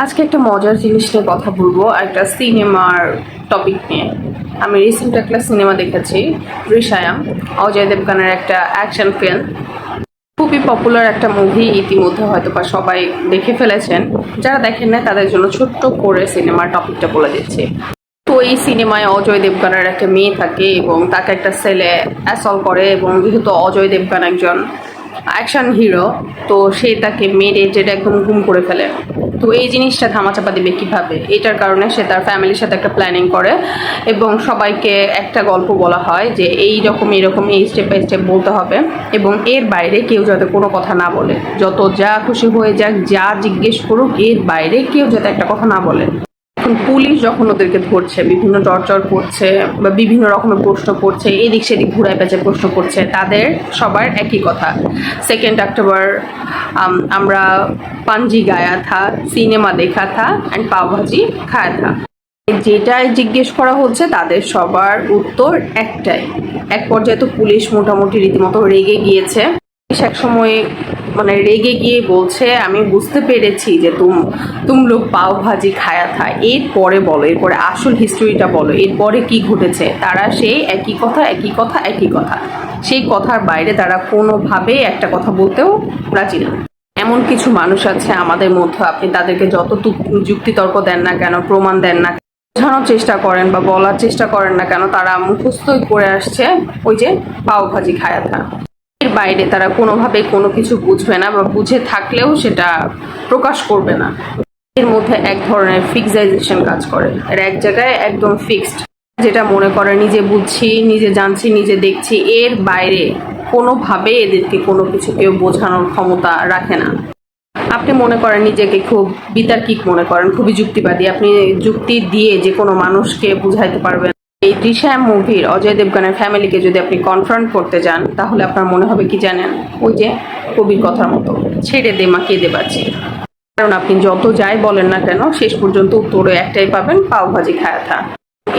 আজকে একটা মজার জিনিস নিয়ে কথা বলব একটা সিনেমার টপিক নিয়ে। আমি রিসেন্ট একটা সিনেমা দেখেছি রিসায়াম অজয় দেবগানের একটা অ্যাকশন ফিল্ম খুবই পপুলার একটা মুভি ইতিমধ্যে হয়তো বা সবাই দেখে ফেলেছেন। যারা দেখেন না তাদের জন্য ছোট্ট করে সিনেমার টপিকটা বলে দিচ্ছি। তো এই সিনেমায় অজয় দেবগানের একটা মেয়ে থাকে এবং তাকে একটা ছেলে অ্যাসল করে এবং যেহেতু অজয় দেবগান একজন অ্যাকশন হিরো তো সে তাকে মেরে যেটা একদম গুম করে ফেলে। তো এই জিনিসটা ধামাচাপা দেবে কীভাবে? এটার কারণে সে তার ফ্যামিলির সাথে একটা প্ল্যানিং করে এবং সবাইকে একটা গল্প বলা হয় যে এই রকম এরকম এই স্টেপ বাই স্টেপ বলতে হবে এবং এর বাইরে কেউ যাতে কোনো কথা না বলে। যত যা খুশি হয়ে যাক, যা জিজ্ঞেস করুক, এর বাইরে কেউ যাতে একটা কথা না বলে। এখন পুলিশ যখন ওদেরকে ধরছে, বিভিন্ন টর্চর করছে বা বিভিন্ন রকমের প্রশ্ন করছে, এদিক সেদিক ঘুরায় পেঁচে প্রশ্ন করছে, তাদের সবার একই কথা। সেকেন্ড অক্টোবর আমরা পাঞ্জি গায়া থা, সিনেমা দেখা থা অ্যান্ড পাওভাজি খায়া থা। যেটাই জিজ্ঞেস করা হচ্ছে, তাদের সবার উত্তর একটাই। এক পর্যায়ে তো পুলিশ মোটামুটি রীতিমতো রেগে গিয়েছে। এক সময় মানে রেগে গিয়ে বলছে, আমি বুঝতে পেরেছি যে তুম তুম লোক পাও ভাজি খায়া থা। এরপরে বলো, এরপরে আসল হিস্টোরিটা বলো, এরপরে কি ঘটেছে? তারা সেই একই কথা একই কথা একই কথা। সেই কথার বাইরে তারা কোনোভাবেই একটা কথা বলতেও রাজি না। এমন কিছু মানুষ আছে আমাদের মধ্যে, আপনি তাদেরকে যত যুক্তিতর্ক দেন না কেন, প্রমাণ দেন না, বোঝানোর চেষ্টা করেন বা বলার চেষ্টা করেন না কেন, তারা মুখস্থই করে আসছে ওই যে পাও ভাজি খায়া থা। বাইরে তারা কোনোভাবে কোনো কিছু বুঝবে না বা বুঝে থাকলেও সেটা প্রকাশ করবে না। এর মধ্যে এক ধরনের ফিক্সাইজেশন কাজ করে। আর এক জায়গায় একদম ফিক্সড যেটা মনে করে, নিজে বুঝছি, নিজে জানছি, নিজে দেখছি, এর বাইরে কোনোভাবে এদেরকে কোনো কিছু কেউ বোঝানোর ক্ষমতা রাখে না। আপনি মনে করেন নিজেকে খুব বিতার্কিক মনে করেন, খুবই যুক্তিবাদী। আপনি যুক্তি দিয়ে যে কোনো মানুষকে বুঝাইতে পারবেন দৃশ্যাম মুভির অজয় দেবগানের ফ্যামিলিকে যদি আপনি কনফ্রন্ট করতে যান, তাহলে আপনার মনে হবে কি জানেন? ওই যে কবির কথার মতো, ছেড়ে দে মা কেঁদে বাঁচি। কারণ আপনি যত যাই বলেন না কেন, শেষ পর্যন্ত উত্তরে একটাই পাবেন, পাও পাওভাজি খায়াথা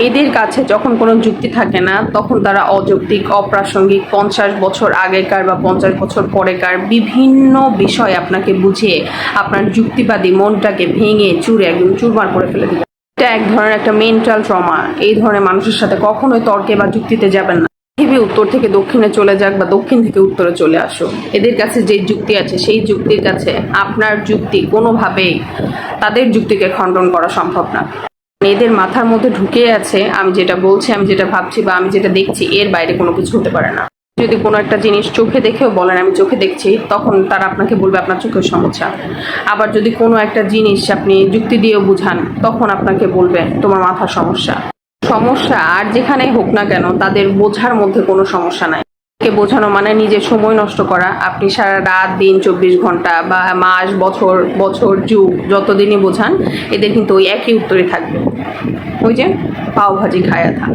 এদের কাছে যখন কোনো যুক্তি থাকে না, তখন তারা অযৌক্তিক, অপ্রাসঙ্গিক, পঞ্চাশ বছর আগেকার বা পঞ্চাশ বছর পরেকার বিভিন্ন বিষয় আপনাকে বুঝিয়ে, আপনার যুক্তিবাদী মনটাকে ভেঙে, চুরে একদম চুরমার করে ফেলে দিবে। এটা এক ধরনের একটা মেন্টাল ট্রমা এই ধরনের মানুষের সাথে কখনোই তর্কে বা যুক্তিতে যাবেন না। পৃথিবী উত্তর থেকে দক্ষিণে চলে যাক বা দক্ষিণ থেকে উত্তরে চলে আসো এদের কাছে যে যুক্তি আছে, সেই যুক্তির কাছে আপনার যুক্তি কোনোভাবেই তাদের যুক্তিকে খণ্ডন করা সম্ভব না। এদের মাথার মধ্যে ঢুকে আছে, আমি যেটা বলছি, আমি যেটা ভাবছি বা আমি যেটা দেখছি, এর বাইরে কোনো কিছু হতে পারে না। যদি কোনো একটা জিনিস চোখে দেখেও বলেন, আমি চোখে দেখছি, তখন তারা আপনাকে বলবে আপনার চোখের সমস্যা। আবার যদি কোনো একটা জিনিস আপনি যুক্তি দিয়েও বুঝান, তখন আপনাকে বলবে, তোমার মাথার সমস্যা। সমস্যা আর যেখানেই হোক না কেন, তাদের বোঝার মধ্যে কোনো সমস্যা নাই। বোঝানো মানে নিজের সময় নষ্ট করা। আপনি সারা রাত, দিন, চব্বিশ ঘণ্টা বা মাস, বছর বছর, যুগ, যতদিনই বোঝান, এদের কিন্তু ওই একই উত্তরই থাকবে। ওই যে পাও ভাজি খায়া থাক।